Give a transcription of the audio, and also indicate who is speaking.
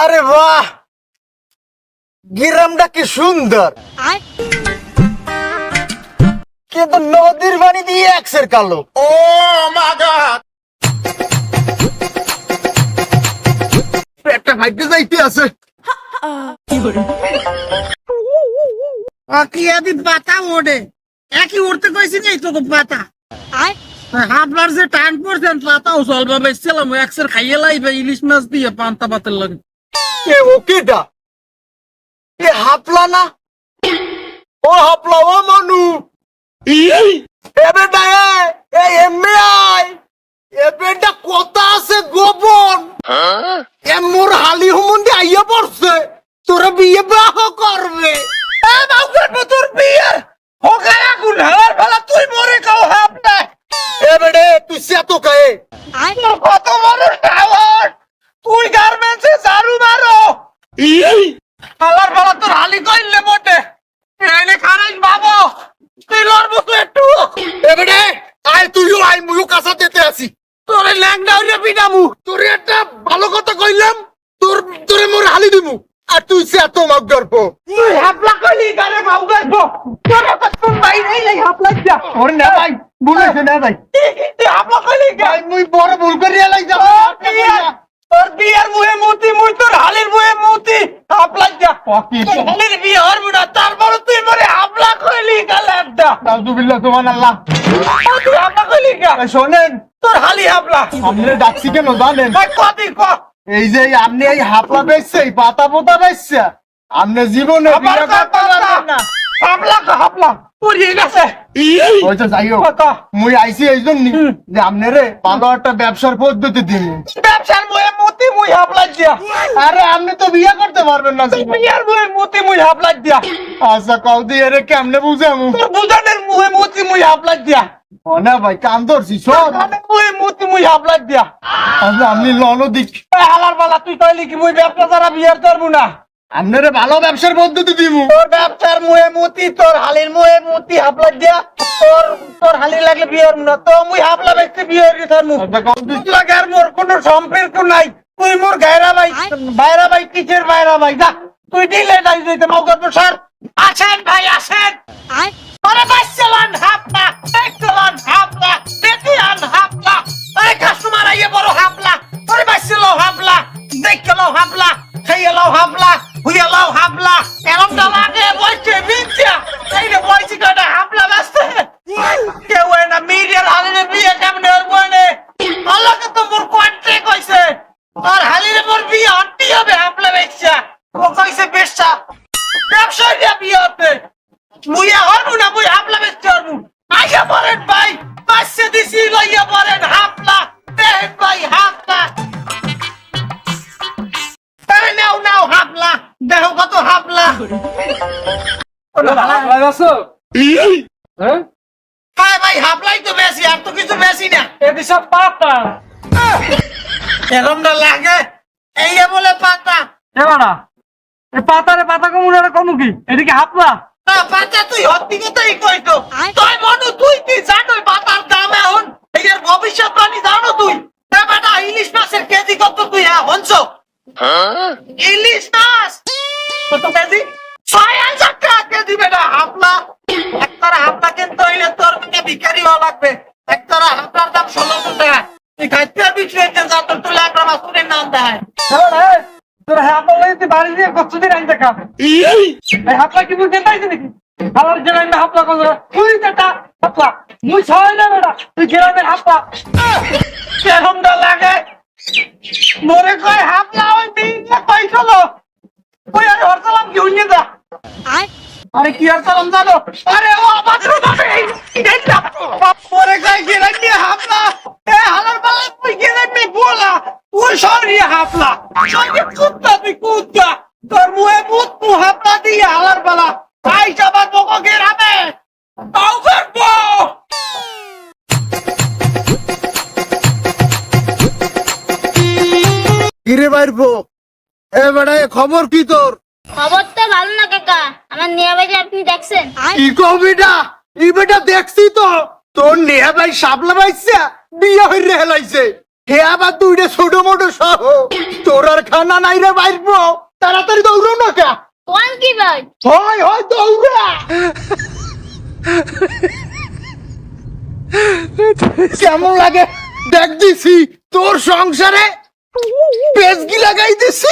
Speaker 1: আরে বাহ! গ্রামটা কি সুন্দর। কিন্তু নদীর পানি দিয়ে একসের কালো। ও পেটটা ভাইতে যাইতে আছে।
Speaker 2: কি আদি পাতা ওড়ে। একই উড়তে কইছি নাই তো তো পাতা হাফলার যে টান পড়ছেন পাতাও চলবা বেচছিলাম একসের খাইয়ে লাইবে ইলিশ মাছ দিয়ে পান্তা পাতের লাগে।
Speaker 1: এ ও কেটা এ হাপলা না? ও হাপলা ও মানু। এ বেটা এ এ এমএ আই। এ বেটা কথা আছে গোপন। এ মোর হালি হুমুন্দি আইয়া পড়ছে। তোরা বিয়ে বাহ করবে।
Speaker 2: এ বাউকার তোর বিয়ে? হোকা আগুন হালার বেলা তুই মরে কাও হাফলা
Speaker 1: এ বেড়ে তুই সে তো কে
Speaker 2: কত টাওয়ার তুই গার্মেন্টসে ঝাড়ু মারো। হালার বেলা তোর হালি কইলে বটে। এনে খারাইস বাবু। তুই লড়বো তো একটু।
Speaker 1: এ বেড়ে আয় তুইও আয় মুইও কাঁচা দিতে আসি
Speaker 2: তোরে ল্যাংডা হইলে পিটামু।
Speaker 1: তোর একটা ভালো কথা কইলাম তোর তোরে মোর হালি দিমু। আর তুই সে এত মগ গর্ব।
Speaker 2: তুই হাফলা কইলি গারে বাউ গাইবো তোরে কোন ভাই নেই হাফলা যা
Speaker 1: ওর না ভাই বুঝেছে না ভাই।
Speaker 2: তুই হাফলা কইলি গা?
Speaker 1: ভাই মুই বড় ভুল করি এলাই যাব
Speaker 2: তোর বিয়ার মুহে মুতি মুই তোর হালির মুহে মুতি হাফলা যা তোর বিয়ে হরবো না তারপর তুই মরে হাফলা কইলি গালাডা
Speaker 1: নাউজুবিল্লাহ সুবহানাল্লাহ।
Speaker 2: তুই হাফলা কইলি গা
Speaker 1: শোনেন।
Speaker 2: তোর হালি হাফলা
Speaker 1: আপনি ডাকছি কেন জানেন?
Speaker 2: কদি ক
Speaker 1: এই যে আপনি এই হাপলা বেচছে এই পাতা পোতা বেচছে। আপনি জীবনে
Speaker 2: আবার
Speaker 1: বিয়ে
Speaker 2: কত
Speaker 1: করতে পারবেন না।
Speaker 2: হাফলা কা হাফলা পুরিয়ে গেছে।
Speaker 1: ওইটা যাই হোক মুই আইছি এই জন্য যে আপনি রে ভালো একটা ব্যবসার পদ্ধতি দিন।
Speaker 2: ব্যবসার মুই হাফলা দিয়া।
Speaker 1: আরে আপনি তো বিয়ে করতে পারবেন না
Speaker 2: বিয়ার মুতি মুই দিয়া।
Speaker 1: আচ্ছা কল দিয়ে রে কেমনে বুঝামু?
Speaker 2: তোর বুঝানের মুহে মুতি মুই হাফলা দিয়া।
Speaker 1: ও না ভাই কান ধরছি সব
Speaker 2: মুহে মুতি মুই দিয়া।
Speaker 1: আচ্ছা আপনি লনো দিক।
Speaker 2: হালার বালা তুই কইলি কি মুই ব্যবসা ছাড়া বিয়ার করব না?
Speaker 1: আপনারে ভালো ব্যবসার পদ্ধতি দিব
Speaker 2: তোর ব্যবসার মুহে মুতি তোর হালির মুহে মুতি হাফলা দিয়া। তোর তোর হালি লাগলে বিয়ে না। তো মুই হাফলা ব্যক্তি বিয়ে
Speaker 1: আচ্ছা
Speaker 2: লাগে আর মোর কোনো সম্পর্ক নাই। তুই মোর গায়রা ভাই বাইরা ভাই কিসের বাইরা ভাই? যা তুই দিলে নাই দিতে মগর স্যার আসেন ভাই আসেন। আরে বাচ্চালান কত হাফলা ভাই ভাই হাফলাই তো বেশি আর তো কিছু বেশি না।
Speaker 3: পাতা।
Speaker 2: এরমটা লাগে। এই বলে পাতা।
Speaker 3: এবারা এই পাতারে পাতা কমুন আর কমু কি? এদিকে হাপলা
Speaker 2: না পাতা তুই হত্তি কথাই কইতো তুই মনু তুই তুই জানো পাতার দাম এখন এর ভবিষ্যৎবাণী জানো তুই না বেটা ইলিশ মাছের কেজি কত তুই হ্যাঁ হনছ ইলিশ মাছ কত কেজি ছয় হাজার টাকা কেজি বেটা হাফলা একতারা হাফলা কিনতে হইলে তোর ভিখারি হওয়া লাগবে। একতারা হাফলার দাম ষোলোশো টাকা। তুই খাইতে পারবি ট্রেনতে যা তোর তুলে একটা নাম দেয়।
Speaker 3: তোর হাপলা লইতে বাড়ি দিয়ে কষ্ট দিন কি বুঝতে নাকি? হালার গ্রামে হাপলা কত তুই যেটা হাপলা মুই ছয় না বেটা। তুই গ্রামের হাপলা
Speaker 2: কেরমটা লাগে? মরে কয় হাফলা ওই বিয়ে কই চলো ওই আরে হরসালাম কি হইনি যা আরে কি হরসালাম জানো? আরে ও অভদ্র ভাবে মরে কয় গেলেন নিয়ে হাফলা এ হালার পালা তুই গেলেন নি বলা। তুই সরি হাফলা সরি কুত্তা তুই কুত্তা। তোর মুহে মুত মু হাফলা দিয়ে হালার পালা আই সবার বকো গেরাবে তাও করব।
Speaker 1: কিরে বাইরবো এ খবর কি তোর?
Speaker 4: খবর তো ভালো না কাকা। আমার নিয়ে বাড়ি আপনি দেখছেন?
Speaker 1: কি কও বেটা ই বেটা দেখছি তো। তোর নেহা ভাই সাবলা পাইছে বিয়ে হইরে হেলাইছে। হে আবার দুইটা ছোট মোটো সহ। তোর আর খানা নাই রে বাইরবো। তাড়াতাড়ি দৌড়ো না কা?
Speaker 4: কোন কি ভাই?
Speaker 1: হয় হয় দৌড়া। কেমন লাগে? দেখ দিছি। তোর সংসারে পেজগি লাগাই দিছি?